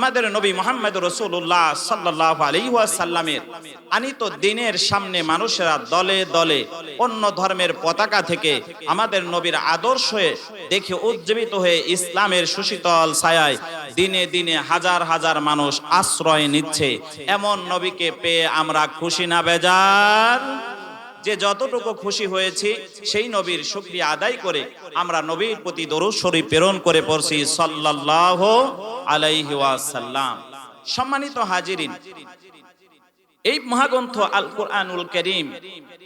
আমাদের নবী মোহাম্মদ রসুল্লাহ সাল্লাহ আলিহাসাল্লামের আনিত দিনের সামনে মানুষেরা দলে দলে অন্য ধর্মের পতাকা থেকে আমাদের নবীর আদর্শে দেখে উজ্জীবিত হয়ে ইসলামের সুশীতল ছায়ায় দিনে দিনে হাজার হাজার মানুষ আশ্রয় নিচ্ছে। এমন নবীকে পেয়ে আমরা খুশি না, বেজার? যে যতটুকু খুশি হয়েছি, সেই নবীর শুক্রিয়া আদায় করে আমরা নবীর প্রতি দরুদ শরীফ প্রেরণ করে পড়ছি সাল্লাল্লাহু আলাইহি ওয়াসাল্লাম। সম্মানিত হাজিরিন, এই মহাগ্রন্থ আল কোরআনুল করিম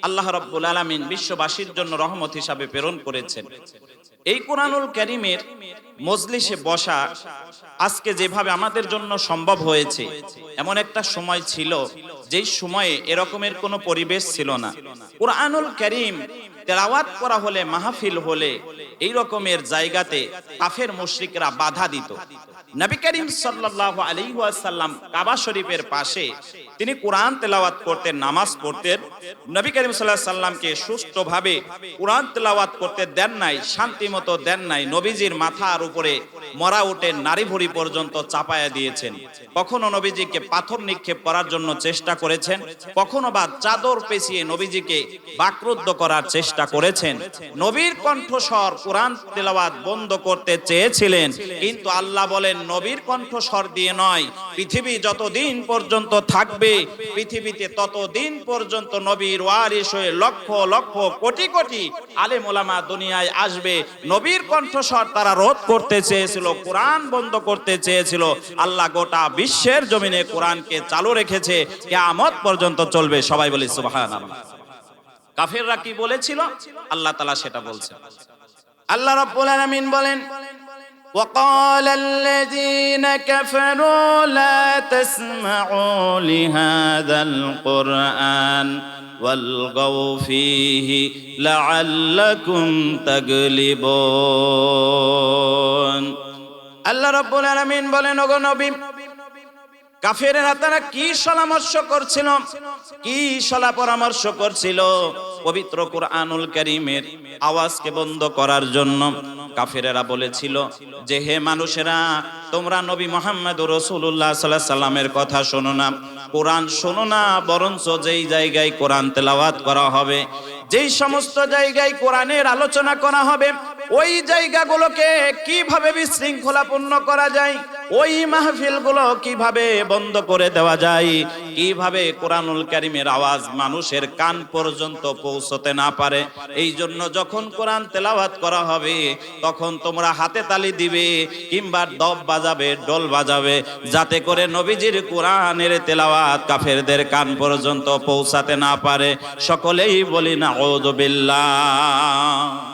আল্লাহ রাব্বুল আলামিন বিশ্ববাসীর জন্য রহমত হিসাবে প্রেরণ করেছেন। এই কোরআনুল করিমের মজলিসে বসা আজকে যেভাবে আমাদের জন্য সম্ভব হয়েছে, এমন একটা সময় ছিল যেই সময়ে এরকমের কোনো পরিবেশ ছিল না। কোরআনুল করিম তেলাওয়াত করা হলে, মাহফিল হলে এই রকমের জায়গাতে কাফের মুশরিকরা বাধা দিত। নবী করিম সাল্লাল্লাহু আলাইহি ওয়াসাল্লাম কাবা শরীফের পাশে তিনি কোরআন তেলাওয়াত করতেন, নামাজ পড়তেন। নবী করিম সাল্লাল্লাহু সাল্লামকে সুষ্ঠুভাবে কোরআন তেলাওয়াত করতে দেন নাই শান্তি মতো দেন নাই, নবীজির মাথার উপরে মরা উঠে নারী ভুড়ি পর্যন্ত চাপায়া দিয়েছেন। কখনো নবীজিকে পাথর নিক্ষেপ করার জন্য চেষ্টা করেছেন, কখনো বা চাদর পেঁচিয়ে নবীজিকে বাকরুদ্ধ করার চেষ্টা করেছেন। নবীর কণ্ঠস্বর কোরআন তেলাওয়াত বন্ধ করতে চেয়েছিলেন, কিন্তু আল্লাহ বলেন, নবীর কণ্ঠস্বর দিয়ে নয়, পৃথিবী যতদিন পর্যন্ত থাকবে, পৃথিবীতে ততদিন পর্যন্ত নবীর ওয়ারিস হয়ে লক্ষ লক্ষ কোটি কোটি আলেম ওলামা দুনিয়ায় আসবে। নবীর কণ্ঠস্বর তারা রোধ করতে চেয়েছিল। কোরআন বন্ধ করতে চেয়েছিল আল্লাহ গোটা বিশ্বের জমিনে কোরআনকে চালু রেখেছে কিয়ামত পর্যন্ত চলবে সবাই বলি সুবহানাল্লাহ কাফেররা কি বলেছিল আল্লাহ তাআলা সেটা বলছেন আল্লাহ রাব্বুল আলামিন বলেন وقال الذين كفروا لا تسمعوا لهذا القرآن والغوا فيه لعلكم تغلبون আল্লাহ রাব্বুল আলামিন বলেন, ওগো নবী, কাফেরেরা তারা কি পরামর্শ করছিল? কি সলা পরামর্শ করছিল? পবিত্র কোরআনুল করিমের আওয়াজকে বন্ধ করার জন্য কাফেরেরা বলেছিল যে, হে মানুষেরা, তোমরা নবী মোহাম্মদ রসুল্লাহ সাল্লাহ সাল্লামের কথা শোনো না। কোরআন শোনো না, বরঞ্চ যেই জায়গায় কোরআন তেলাওয়াত করা হবে, যেই সমস্ত জায়গায় কোরআনের আলোচনা করা হবে ওই জায়গাগুলোকে কীভাবে বিশৃঙ্খলাপূর্ণ করা যায়? ওই মাহফিলগুলো কীভাবে বন্ধ করে দেওয়া যায়? কীভাবে কোরআনুল কারিমের আওয়াজ মানুষের কান পর্যন্ত পৌঁছতে না পারে? এই জন্য যখন কোরআন তেলাওয়াত করা হবে, তখন তোমরা হাতে তালি দিবে, কিংবা দব বাজাবে, ডোল বাজাবে, যাতে করে নবীজির কোরআনের তেলাওয়াত কাফেরদের কান পর্যন্ত পৌঁছাতে না পারে। সকলেই বলি না বিল্লাহ।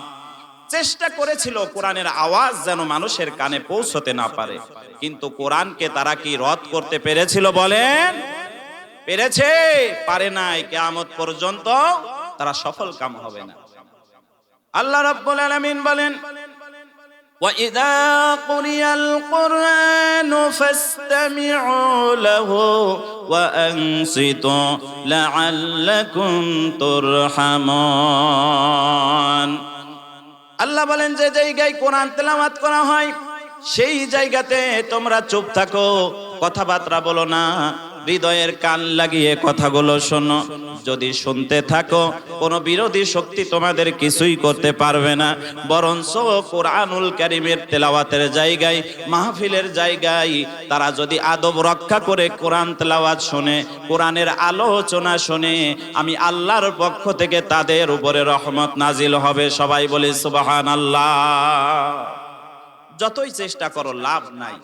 চেষ্টা করেছিল কোরআনের আওয়াজ যেন মানুষের কানে পৌঁছতে না পারে কিন্তু কোরআনকে তারা কি রদ করতে পেরেছিল বলেন পেরেছে পারে নাই কেয়ামত পর্যন্ত তারা সফল কাম হবে না আল্লাহ রাব্বুল আলামিন বলেন وإذا قرئ القرآن فاستمعوا له وأنصتوا لعلكم ترحمون আল্লাহ বলেন, যে জায়গায় কোরআন তেলামাত করা হয়, সেই জায়গাতে তোমরা চুপ থাকো, কথাবার্তা বলো না। হৃদয়ের কান লাগিয়ে কথাগুলো শোনো। যদি শুনতে থাকো, কোনো বিরোধী শক্তি তোমাদের কিছুই করতে পারবে না। বরঞ্চ কোরআনুল কারিমের তেলাওয়াতের জায়গায়, মাহফিলের জায়গায়, তারা যদি আদব রক্ষা করে কোরআন তেলাওয়াত শোনে, কোরআনের আলোচনা শোনে, আমি আল্লাহর পক্ষ থেকে তাদের উপরে রহমত নাজিল হবে। সবাই বলি সুবাহান আল্লাহ যতই চেষ্টা করো, লাভ নাই।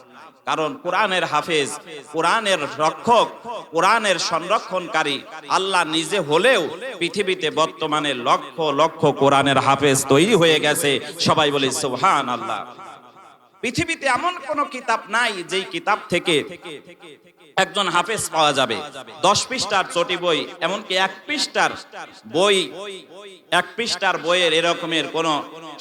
কারণ কোরআনের হাফেজ, কোরআনের রক্ষক, কোরআনের সংরক্ষণকারী, আল্লাহ নিজে হলেও পৃথিবীতে বর্তমানে লক্ষ লক্ষ কোরআনের হাফেজ তৈরি হয়ে গেছে। সবাই বলি সুবহান আল্লাহ পৃথিবীতে এমন কোন কিতাব নাই যেই কিতাব থেকে একজন হাফেজ পাওয়া যাবে। দশ পৃষ্ঠার চটি বই, এমনকি এক পৃষ্ঠার বই, এক পৃষ্ঠার বইয়ের এরকমের কোন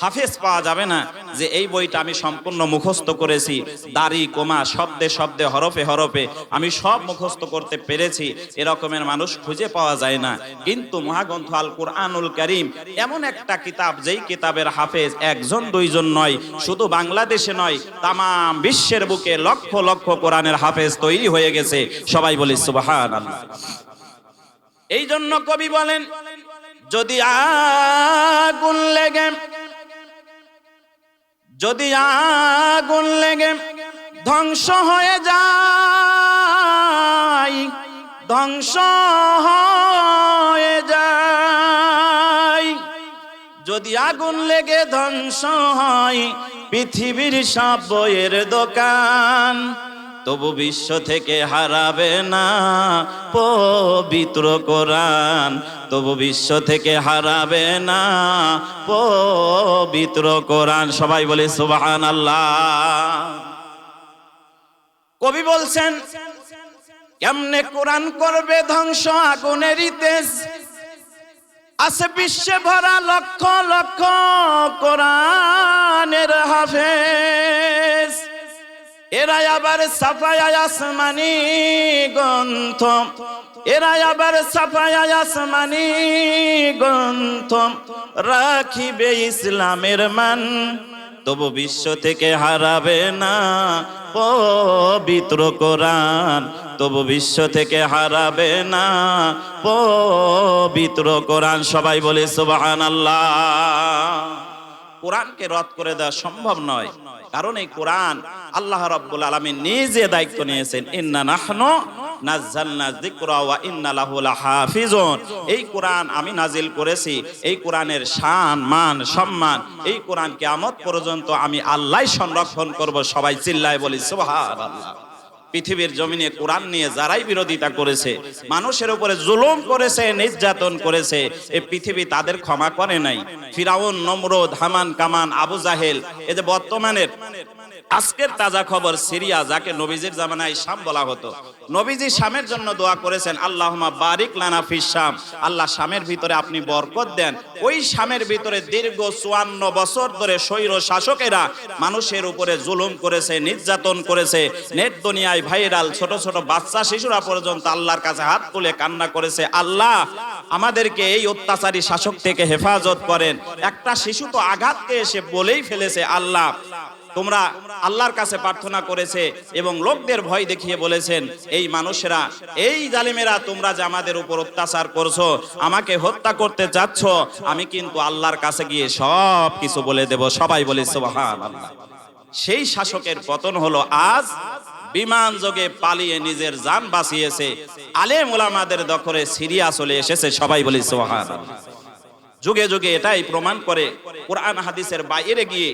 হাফেজ পাওয়া যাবে না যে এই বইটা আমি সম্পূর্ণ মুখস্থ করেছি। দাড়ি, কোমা, শব্দে শব্দে, হরফে হরফে আমি সব মুখস্থ করতে পেরেছি, এরকমের মানুষ খুঁজে পাওয়া যায় না। কিন্তু মহাগ্রন্থ আল কোরআনুল করিম এমন একটা কিতাব যেই কিতাবের হাফেজ একজন, দুইজন নয়, শুধু বাংলাদেশে নয় নয় তাম বিশ্বের বুকে লক্ষ লক্ষ কোরআনের হাফেজ তৈরি হয়ে গেছে। সবাই বলি সুবাহান এই জন্য কবি বলেন, যদি আগুন লেগে, যদি আগুন লেগে ধ্বংস হয়ে যায়, ধ্বংস হয়ে যায় যদি আগুন লেগে ধ্বংস হয়, পৃথিবীর সব বইয়ের দোকান। তবু বিশ্ব থেকে হারাবে না পবিত্র কোরআন। তবু বিশ্ব থেকে হারাবে না পবিত্র কোরআন। সবাই বলে সুবাহান আল্লাহ কবি বলছেন, কেমনে কোরআন করবে ধ্বংস আগুনেরই তেজ আছে বিশ্বে ভরা লক্ষ লক্ষ কোরআনের হাফেজ। এরা আবার সাফায় আসমানি গ্রন্থ। এরা আবার সাফায় আসমানি গ্রন্থ। রাখিবে ইসলামের মান, তবু বিশ্ব থেকে হারাবে না পবিত্র কোরআন। তবু বিশ্ব থেকে হারাবে না। পবিত্র কোরআন, সবাই বলে সুবাহান আল্লাহ কোরআনকে রদ করে দেওয়া সম্ভব নয়। কারণ এই কোরআন আল্লাহ রাব্বুল আলামিন নিজে দায়িত্ব নিয়েছেন। ইন্না নাহনু এই কোরআন আমি নাজিল করেছি। এই কোরআনের শান, মান, সম্মান, এই কোরআন কিয়ামত পর্যন্ত আমি আল্লাহই সংরক্ষণ করব। সবাই চিল্লায় বলি সুবহানাল্লাহ। পৃথিবীর জমিনে কোরআন নিয়ে যারাই বিরোধিতা করেছে, মানুষের উপরে জুলুম করেছে, নির্যাতন করেছে এই পৃথিবী তাদের ক্ষমা করে নাই। ফিরাউন, নমরুদ, হামান, কামান, আবু জাহেল, এ যে বর্তমানের আজকের তাজা খবর সিরিয়া, যাকে নবীজির জামানায় শাম বলা হতো। নবীজি শামের জন্য দোয়া করেছেন আল্লাহমা বারিক লানা ফিস শাম। আল্লাহ শামের ভিতরে আপনি বরকত দেন। ওই শামের ভিতরে দীর্ঘ চুয়ান্ন বছর ধরে স্বৈর শাসকেরা মানুষের উপরে জুলুম করেছে, নির্যাতন করেছে। নেট দুনিয়ায় ভাইরাল ছোট ছোট বাচ্চা শিশুরা পর্যন্ত আল্লাহর কাছে হাত তুলে কান্না করেছে। আল্লাহ আমাদেরকে এই অত্যাচারী শাসক থেকে হেফাজত করেন। একটা শিশু তো আঘাতকে এসে বলেই ফেলেছে, আল্লাহ তোমরা আল্লাহর কাছে প্রার্থনা করেছে এবং লোকদের ভয় দেখিয়ে বলেছেন, এই মানুষেরা, এই জালিমেরা তোমরা যে আমাদের উপর অত্যাচার করছ, আমাকে হত্যা করতে চাচ্ছ, আমি কিন্তু আল্লাহর কাছে গিয়ে সব কিছু বলে দেব। সবাই বলে সেই শাসকের পতন হলো আজ, বিমান যোগে পালিয়ে নিজের যান বাঁচিয়েছে। আলেম ওলামাদের দখলে সিরিয়া চলে এসেছে, সবাই বলি আল্লাহ যুগে যুগে এটাই প্রমাণ করে কোরআন হাদিসের বাইরে গিয়ে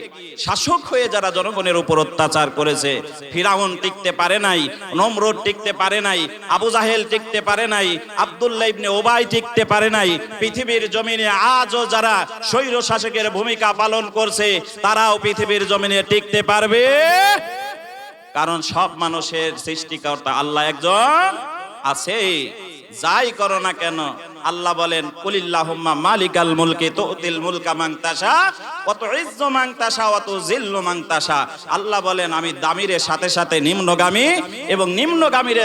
শাসক হয়ে যারা জনগণের উপর অত্যাচার করেছে, ফিরাউন টিকতে পারে নাই, নমরুদ টিকতে পারে নাই, আবু জাহেল টিকতে পারে নাই, আব্দুল্লাহ ইবনে ওবাই টিকতে পারে নাই, পৃথিবীর জমিনে আজও যারা স্বৈর শাসকের ভূমিকা পালন করছে, তারাও পৃথিবীর জমিনে টিকতে পারবে। কারণ সব মানুষের সৃষ্টিকর্তা আল্লাহ একজন আছে, যাই করো না কেন আল্লাহ বলেন, কুলিল্লাহুম্মা মালিকাল মুলকি তুতিল মুলকা মান তাশা, ওয়া তুইজ্জু মান তাশা, ওয়া তুযিল্লু মান তাশা। আল্লাহ বলেন, আমি দামিরের সাথে সাথে নিম্নগামী এবং নিম্নগামীরে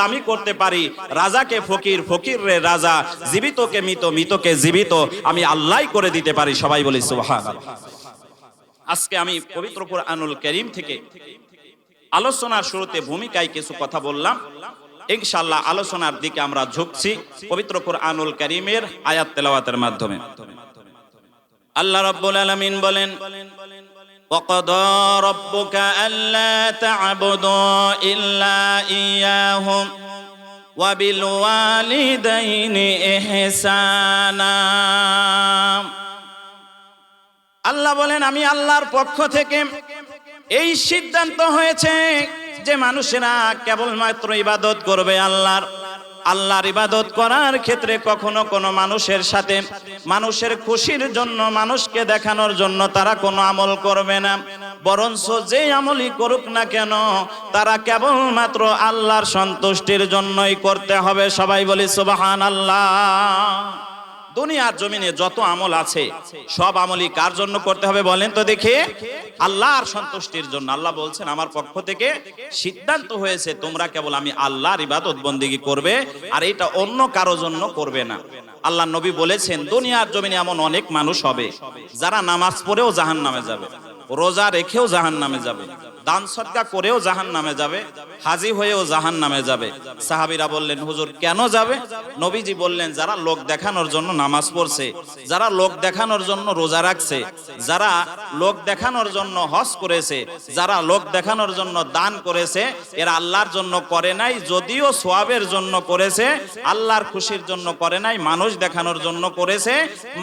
দামি করতে পারি। রাজাকে ফকির ফকির রে রাজা, জীবিতকে মৃত, মৃতকে জীবিত, আমি আল্লাহই করে দিতে পারি। সবাই বলি, সুবহানাল্লাহ। আজকে আমি পবিত্র কোরআনুল কারীম থেকে আলোচনার শুরুতে ভূমিকায় কিছু কথা বললাম। ইনশাআল্লাহ আলোচনার দিকে আমরা ঝুঁকছি পবিত্র কোরআনুল কারীমের আয়াত তেলাওয়াতের মাধ্যমে আল্লাহ রাব্বুল আলামিন বলেন وقضى ربك ألا تعبدوا إلا إياه وبالوالدين إحسانا আল্লাহ বলেন আমি আল্লাহর পক্ষ থেকে এই সিদ্ধান্ত হয়েছে যে মানুষেরা কেবলমাত্র ইবাদত করবে আল্লাহর আল্লাহর ইবাদত করার ক্ষেত্রে কখনো কোনো মানুষের সাথে, মানুষের খুশির জন্য, মানুষকে দেখানোর জন্য তারা কোনো আমল করবে না। বরঞ্চ যে আমলই করুক না কেন, তারা কেবলমাত্র আল্লাহর সন্তুষ্টির জন্যই করতে হবে। সবাই বলি সুবাহান আল্লাহ দুনিয়ার জমিনে যত আমল আছে, সব আমলই কার জন্য করতে হবে বলেন তো দেখে? আল্লাহর সন্তুষ্টির জন্য। আল্লাহ বলছেন, আমার পক্ষ থেকে সিদ্ধান্ত হয়েছে, তোমরা কেবল আমি আল্লাহর ইবাদত বন্দিগি করবে, আর এটা অন্য কারও জন্য করবে না। আল্লাহ নবী বলেছেন দুনিয়ার জমিনে এমন অনেক মানুষ হবে, যারা নামাজ পড়েও জাহান নামে যাবে, রোজা রেখেও জাহান নামে যাবে, দান সৎকা করেও জাহান নামে যাবে হাজি হয়েও জাহান নামে যাবে। সাহাবিরা বললেন, হুজুর, কেন যাবে? নবীজি বললেন, যারা লোক দেখানোর জন্য নামাজ পড়ছে, যারা লোক দেখানোর জন্য রোজা রাখছে, যারা লোক দেখানোর জন্য হজ করেছে, যারা লোক দেখানোর জন্য দান করেছে, এরা আল্লাহর জন্য করে নাই, যদিও সোয়াবের জন্য করেছে, আল্লাহর খুশির জন্য করে নাই, মানুষ দেখানোর জন্য করেছে।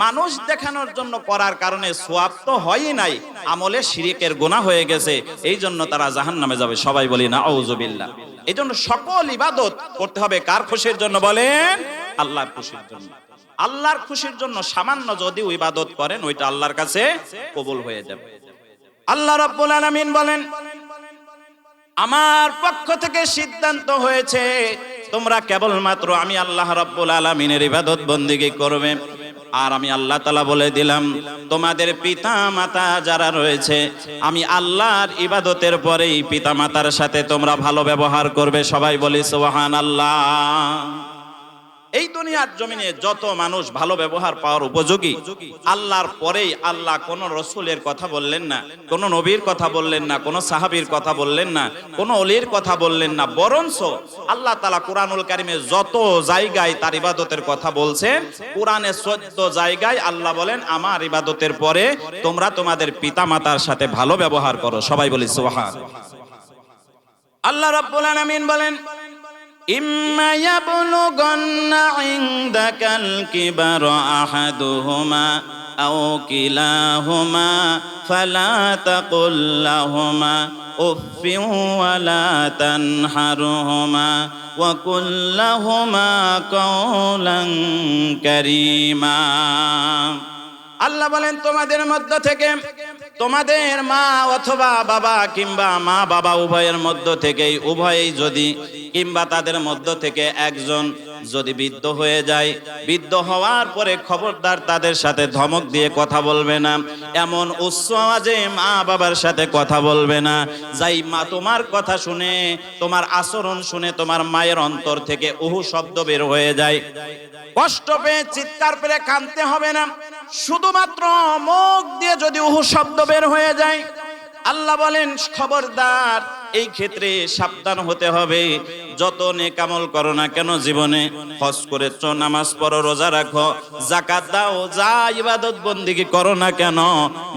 মানুষ দেখানোর জন্য করার কারণে সোয়াব তো হয়ই নাই, আমলে শিরিকের গুনাহ হয়ে গেছে এই জন্য তারা জাহান নামে যাবে। সবাই বলি না আউজুবিল্লাহ এই জন্য সকল ইবাদত করতে হবে কার খুশির জন্য বলেন? আল্লাহর খুশির জন্য। আল্লাহর খুশির জন্য সামান্য যদি ইবাদত করেন, ওইটা আল্লাহর কাছে কবুল হয়ে যাবে। আল্লাহ আলামিন বলেন, আমার পক্ষ থেকে সিদ্ধান্ত হয়েছে, তোমরা কেবলমাত্র আমি আল্লাহ রাব্বুল আলামিনের ইবাদত বন্দিগি করবে। আর আমি আল্লাহ তালা বলে দিলাম, তোমাদের পিতা মাতা যারা রয়েছে, আমি আল্লাহর ইবাদতের পরেই পিতা মাতার সাথে তোমরা ভালো ব্যবহার করবে। সবাই বলি সোহান আল্লাহ এই দুনিয়ার জমিনে যত মানুষ ভালো ব্যবহার পাওয়ার উপযোগী, আল্লাহর পরেই আল্লাহ কোন রসুলের কথা বললেন না, কোন নবীর কথা বললেন না, কোন সাহাবীর কথা বললেন না, কোন অলির কথা বললেন না, বরঞ্চ আল্লাহ তালা কোরআনুল কারিমে যত জায়গায় তার ইবাদতের কথা বলছেন, কোরআনে চোদ্দ জায়গায় আল্লাহ বলেন, আমার ইবাদতের পরে তোমরা তোমাদের পিতা মাতার সাথে ভালো ব্যবহার করো। সবাই বলি সোহান আল্লাহ রাব্বুল আলামিন বলেন إما يبلغن عندك الكبر أحدهما أو كلاهما فلا تقل لهما أف ولا تنحرهما وقل لهما قولا كريما আল্লাহ বলেন, তোমাদের মধ্য থেকে, তোমাদের মা অথবা বাবা কিংবা মা বাবা উভয়ের মধ্য থেকেই, উভয়েই যদি কিংবা তাদের মধ্য থেকে একজন যদি বৃদ্ধ হয়ে যায়, বৃদ্ধ হওয়ার পরে খবরদার তাদের সাথে ধমক দিয়ে কথা বলবে না, এমন উচ্চ আওয়াজে মা বাবার সাথে কথা বলবে না। যাই মা তোমার কথা শুনে, তোমার আচরণ শুনে, তোমার মায়ের অন্তর থেকে উহু শব্দ বের হয়ে যায়। কষ্ট পেয়ে চিৎকার পেরে কানতে হবে না। শুধুমাত্র মুখ দিয়ে যদি উহু শব্দ বের হয়ে যায়, আল্লাহ বলেন, খবরদার, এই ক্ষেত্রে সাবধান হতে হবে। যত নেকামল করো না কেন জীবনে, হজ করেছ, নামাজ পড়ো, রোজা রাখো জাকাত দাও, যা ইবাদত বন্দিগি করো না কেন,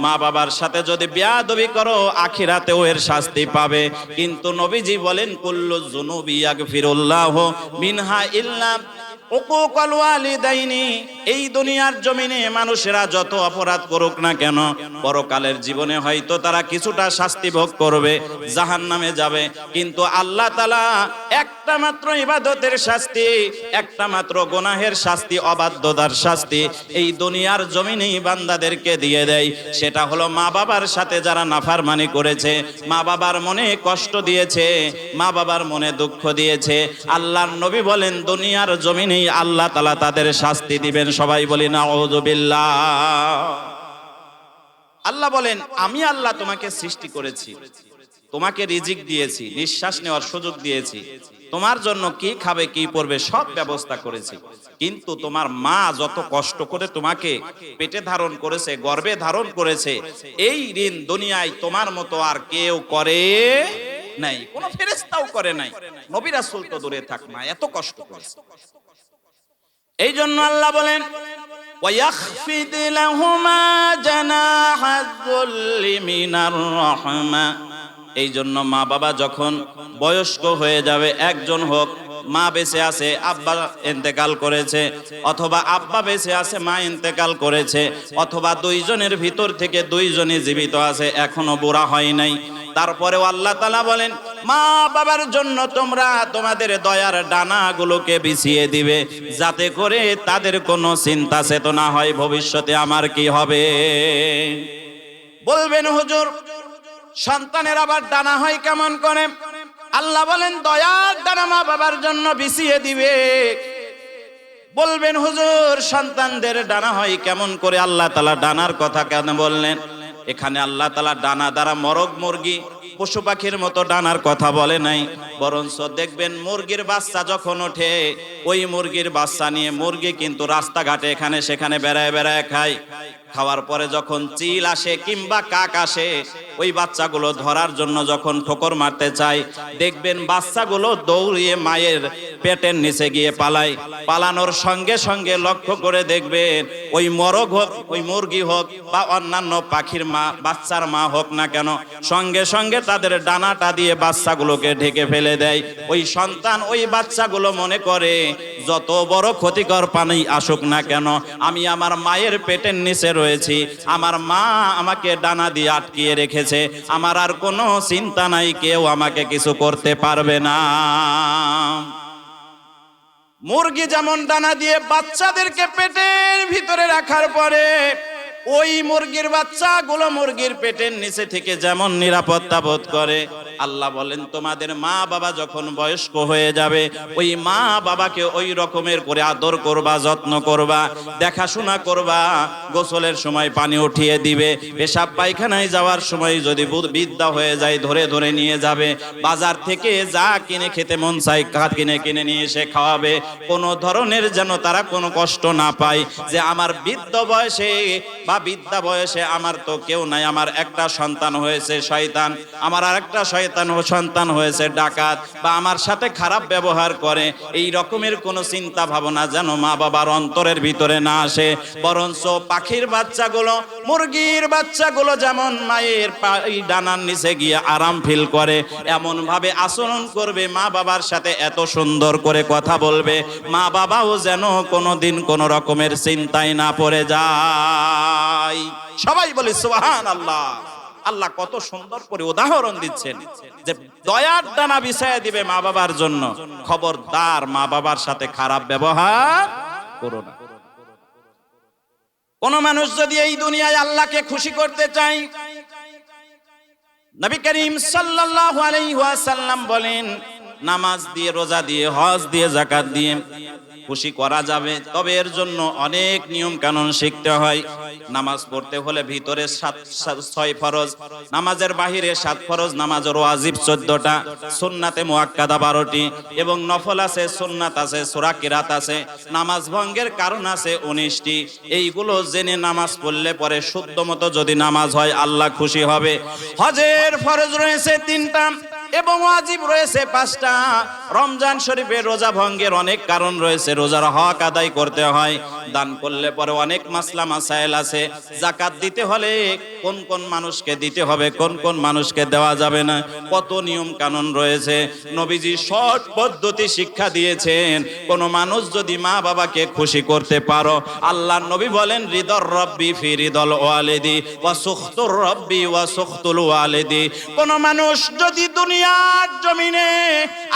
মা বাবার সাথে যদি বিয়াদবি করো, আখিরাতেও এর শাস্তি পাবে। কিন্তু নবীজি বলেন, কুল্লু জুনুবি ইয়াগফিরুল্লাহ মিনহা ইল্লা এই দুনিয়ার জমিনে মানুষেরা যত অপরাধ করুক না কেন, পরকালের জীবনে হয়তো তারা কিছুটা শাস্তি ভোগ করবে, জাহান্নামে যাবে। কিন্তু আল্লাহ তালা একটা মাত্র ইবাদতের শাস্তি, একটা মাত্র গোনাহের শাস্তি, অবাধ্যতার শাস্তি এই দুনিয়ার জমিনেই বান্দাদেরকে দিয়ে দেয়। সেটা হলো মা বাবার সাথে যারা নাফারমানি করেছে, মা বাবার মনে কষ্ট দিয়েছে, মা বাবার মনে দুঃখ দিয়েছে। আল্লাহর নবী বলেন, দুনিয়ার জমিনেই আল্লাহ তালা তাদের শাস্তি দিবেন। সবাই বলি না আল্লাহ বলেন, আমি আল্লাহ তোমাকে সৃষ্টি করেছি। তোমাকে রিজিক দিয়েছি, নিঃশ্বাস নেওয়ার সুযোগ দিয়েছি। তোমার জন্য কি খাবে, কি পড়বে সব ব্যবস্থা করেছি। কিন্তু তোমার মা যত কষ্ট করে তোমাকে পেটে ধারণ করেছে গর্বে ধারণ করেছে, এই ঋণ দুনিয়ায় তোমার মতো আর কেউ করে নাই কোন ফেরেস্তাও করে নাই নবী রাসূল তো দূরে থাক না এত কষ্ট করেছে এই জন্য আল্লাহ বলেন ويخفض لهما جناح الذل من الرحمة এই জন্য মা বাবা যখন বয়স্ক হয়ে যাবে একজন হোক মা বেঁচে আছে, আব্বা ইন্তেকাল করেছে, অথবা আব্বা বেঁচে আছে, মা ইন্তেকাল করেছে, অথবা দুইজনের ভিতর থেকে দুইজনই জীবিত আছে, এখনও বুড়া হয় নাই। তারপরেও আল্লাহ তালা বলেন, মা বাবার জন্য তোমরা তোমাদের দয়ার ডানাগুলোকে বিছিয়ে দিবে, যাতে করে তাদের কোনো চিন্তা চেতনা হয়, ভবিষ্যতে আমার কি হবে? বলবেন হুজুর, সন্তানের আবার ডানা হয় কেমন করে? আল্লাহ বলেন, দয়ার দ্বারা মা বাবার জন্য বিছিয়ে দিবে। বলবেন, হুজুর, সন্তানদের ডানা হয়, কেমন করে আল্লাহ তালা ডানার কথা কেন বললেন? এখানে আল্লাহ তালা ডানা দ্বারা মরগ মুরগি পশু পাখির মতো ডানার কথা বলে নাই। বরঞ্চ দেখবেন মুরগির বাচ্চা যখন ওঠে, ওই মুরগির বাচ্চা নিয়ে মুরগি কিন্তু রাস্তাঘাটে এখানে সেখানে বেড়ায় বেড়ায় খায়। খাওয়ার পরে যখন চিল আসে কিংবা কাক আসে, ওই বাচ্চাগুলো ধরার জন্য যখন ঠোকর মারতে চায়, দেখবেন বাচ্চাগুলো দৌড়িয়ে মায়ের পেটের নিচে গিয়ে পালায়। পালানোর সঙ্গে সঙ্গে লক্ষ্য করে দেখবেন, ওই মরগ হোক, ওই মুরগি হোক বা অন্যান্য পাখির মা, বাচ্চার মা হোক না কেন, সঙ্গে সঙ্গে তাদের ডানাটা দিয়ে বাচ্চাগুলোকে ঢেকে ফেলে দেয়। ওই সন্তান ওই বাচ্চাগুলো মনে করে, যত বড় ক্ষতিকর পানি আসুক না কেন, আমি আমার মায়ের পেটের নিচে রয়েছি। আমার মা আমাকে ডানা দিয়ে আটকিয়ে রেখেছে। আমার আর কোনো চিন্তা নাই, কেউ আমাকে কিছু করতে পারবে না। মুরগি যেমন দানা দিয়ে বাচ্চাদেরকে পেটের ভিতরে রাখার পরে, ওই মুরগির বাচ্চাগুলো মুরগির পেটের নিচে থেকে যেমন নিরাপত্তা বোধ করে আল্লাহ বলেন, তোমাদের মা বাবা যখন বয়স্ক হয়ে যাবে, ওই মা বাবাকে ওই রকমের করে আদর করবা, যত্ন করবা, দেখাশোনা করবা, গোসলের সময় পানি উঠিয়ে দিবে, পেশাব পায়খানায় যাওয়ার সময় যদি বিদ্যা হয়ে যায়, ধরে ধরে নিয়ে যাবে, বাজার থেকে যা কিনে খেতে মন চাই কাঠ কিনে কিনে নিয়ে এসে খাওয়াবে, কোনো ধরনের যেন তারা কোনো কষ্ট না পায় যে আমার বৃদ্ধ বয়সে বা বিদ্যা বয়সে আমার তো কেউ নাই, আমার একটা সন্তান হয়েছে, শয়তান, আমার আর একটা শয়তান ও সন্তান হয়েছে ডাকাত বা আমার সাথে খারাপ ব্যবহার করে, এই রকমের কোনো চিন্তা ভাবনা যেন মা বাবার অন্তরের ভিতরে না আসে। বরঞ্চ পাখির বাচ্চাগুলো, মুরগির বাচ্চাগুলো যেমন মায়ের ডানার নিচে গিয়ে আরাম ফিল করে এমন ভাবে আচরণ করবে, মা বাবার সাথে এত সুন্দর করে কথা বলবে, মা বাবাও যেন কোনো দিন কোনো রকমের চিন্তায় না পড়ে যায়। সবাই বলে সুবহান আল্লাহ আল্লাহ কত সুন্দর করে উদাহরণ দিচ্ছেন যে দয়ার ডানা বিছায়া দিবে মা বাবার জন্য। খবরদার মা বাবার সাথে খারাপ ব্যবহার করো না। কোন মানুষ যদি এই দুনিয়ায় আল্লাহকে খুশি করতে চাই নবী করিম সাল্লাল্লাহু আলাইহি ওয়াসাল্লাম বলেন, নামাজ দিয়ে, রোজা দিয়ে, হজ দিয়ে, যাকাত দিয়ে খুশি করা যাবে। তবে এর জন্য অনেক নিয়ম কানুন শিখতে হয়। নামাজ পড়তে হলে ভিতরে সাত ছয় ফরজ, নামাজের বাহিরে সাত ফরজ, নামাজের ওয়াজিব চোদ্দটা, সুন্নাতে মুআক্কাদা বারোটি এবং নফল আছে, সুন্নাত আছে, সূরা কিরাত আছে, নামাজ ভঙ্গের কারণ আছে উনিশটি। এইগুলো জেনে নামাজ পড়লে পরে শুদ্ধ মতো যদি নামাজ হয়, আল্লাহ খুশি হবে। হজের ফরজ রয়েছে তিনটা। এবং ওয়াজিব রয়েছে পাঁচটা। রমজান শরীফে রোজা ভঙ্গের অনেক কারণ রয়েছে, রোজার হক আদায় করতে হয়, দান করলে পরে অনেক মাসলা মাসাইল আছে জাকাত দিতে হলে কোন কোন মানুষকে দিতে হবে, কোন কোন মানুষকে দেওয়া যাবে না, কত নিয়ম কানুন রয়েছে, নবীজি সৎ পদ্ধতি শিক্ষা দিয়েছেন, কোন মানুষ যদি মা বাবাকে খুশি করতে পারো আল্লাহ নবী বলেন হৃদর রব্বি ফি হৃদল ওয়ালিদি, ওয়া সুখতুর রব্বি ওয়া সুখতুল ওয়ালেদি। কোন মানুষ যদি দুনিয়ার জমিনে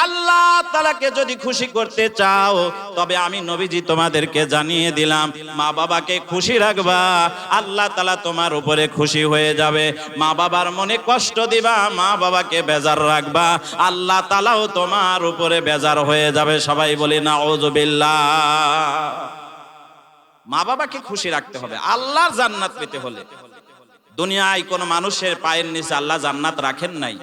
আল্লাহ তাআলাকে যদি খুশি করতে চাও, তবে আমি নবীজি তোমাদেরকে জানিয়ে দিলাম, মা বাবাকে খুশি রাখবা, আল্লাহ তাআলা তোমার উপরে খুশি হয়ে যাবে। মা বাবার মনে কষ্ট দিবা, মা বাবাকে বেজার রাখবা, আল্লাহ তাআলাও তোমার উপরে বেজার হয়ে যাবে। সবাই বলি নাউজুবিল্লাহ মা বাবাকে খুশি রাখতে হবে, আল্লাহর জান্নাত পেতে হলে। দুনিয়ায় কোনো মানুষের পায়ের নিচে আল্লাহ জান্নাত রাখেন নাই।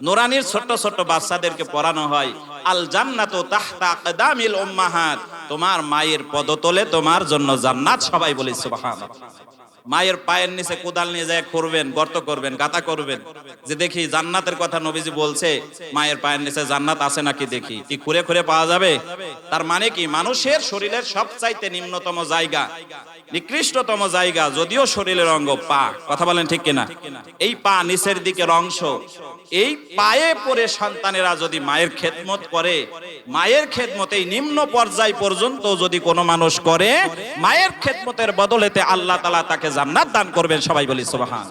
নোরানির ছোট্ট ছোট্ট বাচ্চাদেরকে পড়ানো হয় আল জান্নাত তাহতা আকদামিল উম্মাহাত তোমার মায়ের পদতলে তোমার জন্য জান্নাত সবাই বলি সুবহানাল্লাহ। মায়ের পায়ের নিচে কোদাল নিয়ে যায় করবেন গর্ত করবেন, গাতা করবেন। যে দেখি জান্নাতের কথা নবীজি বলছে, মায়ের পায়ের নিচে জান্নাত আছে নাকি দেখি? কি খুঁড়ে খুঁড়ে পাওয়া যাবে? তার মানে কি, মানুষের শরীরের সবচাইতে নিম্নতম জায়গা, নিকৃষ্টতম জায়গা যদিও শরীরের অঙ্গ পা। কথা বলেন ঠিক কিনা? এই পা নিচের দিকের অংশ, এই পায়ে পরে সন্তানেরা যদি মায়ের খেদমত করে, মায়ের খেদমত এই নিম্ন পর্যায় পর্যন্ত যদি কোনো মানুষ করে, মায়ের খেদমতের বদলেতে আল্লাহ তালা তাকে জান্নাত দান করবেন সবাই বলি সুবহান।